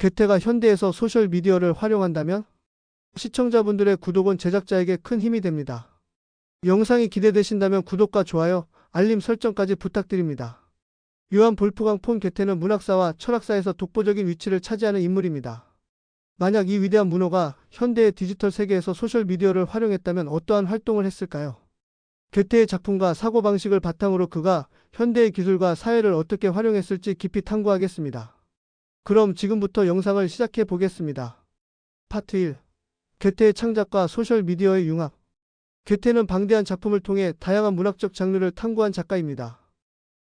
괴테가 현대에서 소셜미디어를 활용한다면 시청자분들의 구독은 제작자에게 큰 힘이 됩니다. 영상이 기대되신다면 구독과 좋아요, 알림 설정까지 부탁드립니다. 요한 볼프강 폰 괴테는 문학사와 철학사에서 독보적인 위치를 차지하는 인물입니다. 만약 이 위대한 문호가 현대의 디지털 세계에서 소셜미디어를 활용했다면 어떠한 활동을 했을까요? 괴테의 작품과 사고방식을 바탕으로 그가 현대의 기술과 사회를 어떻게 활용했을지 깊이 탐구하겠습니다. 그럼 지금부터 영상을 시작해 보겠습니다. 파트 1. 괴테의 창작과 소셜미디어의 융합. 괴테는 방대한 작품을 통해 다양한 문학적 장르를 탐구한 작가입니다.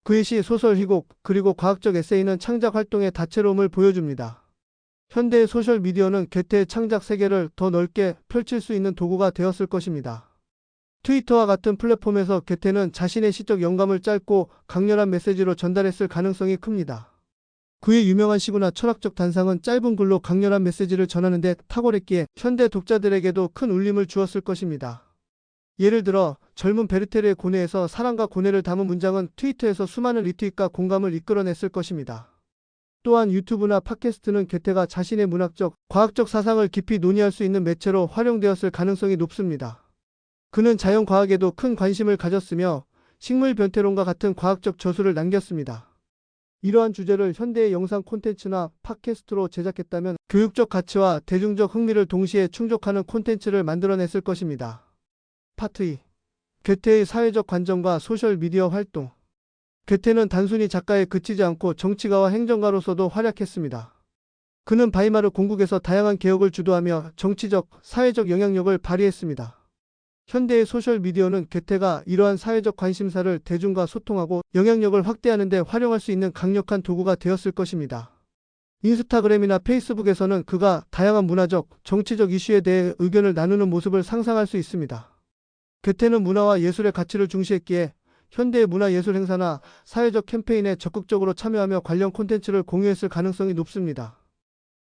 그의 시, 소설, 희곡, 그리고 과학적 에세이는 창작 활동의 다채로움을 보여줍니다. 현대의 소셜미디어는 괴테의 창작 세계를 더 넓게 펼칠 수 있는 도구가 되었을 것입니다. 트위터와 같은 플랫폼에서 괴테는 자신의 시적 영감을 짧고 강렬한 메시지로 전달했을 가능성이 큽니다. 그의 유명한 시구나 철학적 단상은 짧은 글로 강렬한 메시지를 전하는 데 탁월했기에 현대 독자들에게도 큰 울림을 주었을 것입니다. 예를 들어 젊은 베르테르의 고뇌에서 사랑과 고뇌를 담은 문장은 트위터에서 수많은 리트윗과 공감을 이끌어냈을 것입니다. 또한 유튜브나 팟캐스트는 괴테가 자신의 문학적, 과학적 사상을 깊이 논의할 수 있는 매체로 활용되었을 가능성이 높습니다. 그는 자연과학에도 큰 관심을 가졌으며 식물 변태론과 같은 과학적 저술을 남겼습니다. 이러한 주제를 현대의 영상 콘텐츠나 팟캐스트로 제작했다면 교육적 가치와 대중적 흥미를 동시에 충족하는 콘텐츠를 만들어냈을 것입니다. 파트 2. 괴테의 사회적 관점과 소셜미디어 활동. 괴테는 단순히 작가에 그치지 않고 정치가와 행정가로서도 활약했습니다. 그는 바이마르 공국에서 다양한 개혁을 주도하며 정치적, 사회적 영향력을 발휘했습니다. 현대의 소셜미디어는 괴테가 이러한 사회적 관심사를 대중과 소통하고 영향력을 확대하는 데 활용할 수 있는 강력한 도구가 되었을 것입니다. 인스타그램이나 페이스북에서는 그가 다양한 문화적, 정치적 이슈에 대해 의견을 나누는 모습을 상상할 수 있습니다. 괴테는 문화와 예술의 가치를 중시했기에 현대의 문화예술 행사나 사회적 캠페인에 적극적으로 참여하며 관련 콘텐츠를 공유했을 가능성이 높습니다.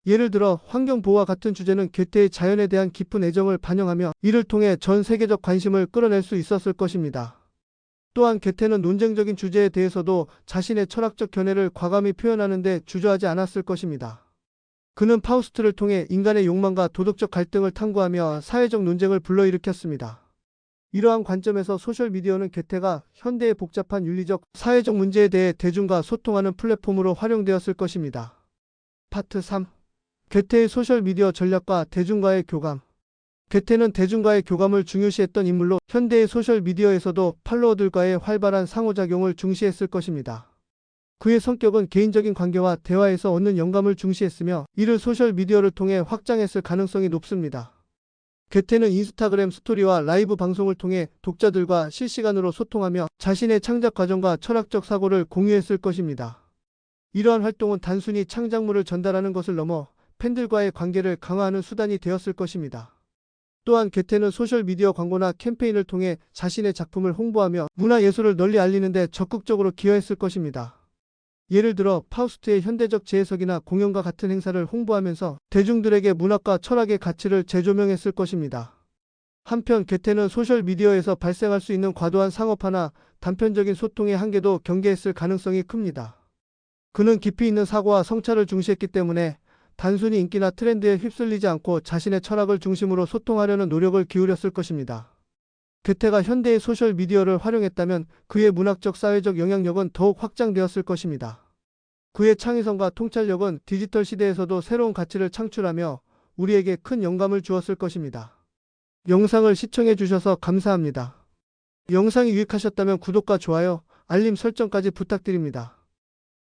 예를 들어 환경보호와 같은 주제는 괴테의 자연에 대한 깊은 애정을 반영하며 이를 통해 전 세계적 관심을 끌어낼 수 있었을 것입니다. 또한 괴테는 논쟁적인 주제에 대해서도 자신의 철학적 견해를 과감히 표현하는 데 주저하지 않았을 것입니다. 그는 파우스트를 통해 인간의 욕망과 도덕적 갈등을 탐구하며 사회적 논쟁을 불러일으켰습니다. 이러한 관점에서 소셜미디어는 괴테가 현대의 복잡한 윤리적, 사회적 문제에 대해 대중과 소통하는 플랫폼으로 활용되었을 것입니다. 파트 3. 괴테의 소셜미디어 전략과 대중과의 교감. 괴테는 대중과의 교감을 중요시했던 인물로 현대의 소셜미디어에서도 팔로워들과의 활발한 상호작용을 중시했을 것입니다. 그의 성격은 개인적인 관계와 대화에서 얻는 영감을 중시했으며 이를 소셜미디어를 통해 확장했을 가능성이 높습니다. 괴테는 인스타그램 스토리와 라이브 방송을 통해 독자들과 실시간으로 소통하며 자신의 창작 과정과 철학적 사고를 공유했을 것입니다. 이러한 활동은 단순히 창작물을 전달하는 것을 넘어 팬들과의 관계를 강화하는 수단이 되었을 것입니다. 또한 괴테는 소셜미디어 광고나 캠페인을 통해 자신의 작품을 홍보하며 문화예술을 널리 알리는 데 적극적으로 기여했을 것입니다. 예를 들어 파우스트의 현대적 재해석이나 공연과 같은 행사를 홍보하면서 대중들에게 문학과 철학의 가치를 재조명했을 것입니다. 한편 괴테는 소셜미디어에서 발생할 수 있는 과도한 상업화나 단편적인 소통의 한계도 경계했을 가능성이 큽니다. 그는 깊이 있는 사고와 성찰을 중시했기 때문에 단순히 인기나 트렌드에 휩쓸리지 않고 자신의 철학을 중심으로 소통하려는 노력을 기울였을 것입니다. 괴테가 현대의 소셜 미디어를 활용했다면 그의 문학적 사회적 영향력은 더욱 확장되었을 것입니다. 그의 창의성과 통찰력은 디지털 시대에서도 새로운 가치를 창출하며 우리에게 큰 영감을 주었을 것입니다. 영상을 시청해 주셔서 감사합니다. 영상이 유익하셨다면 구독과 좋아요, 알림 설정까지 부탁드립니다.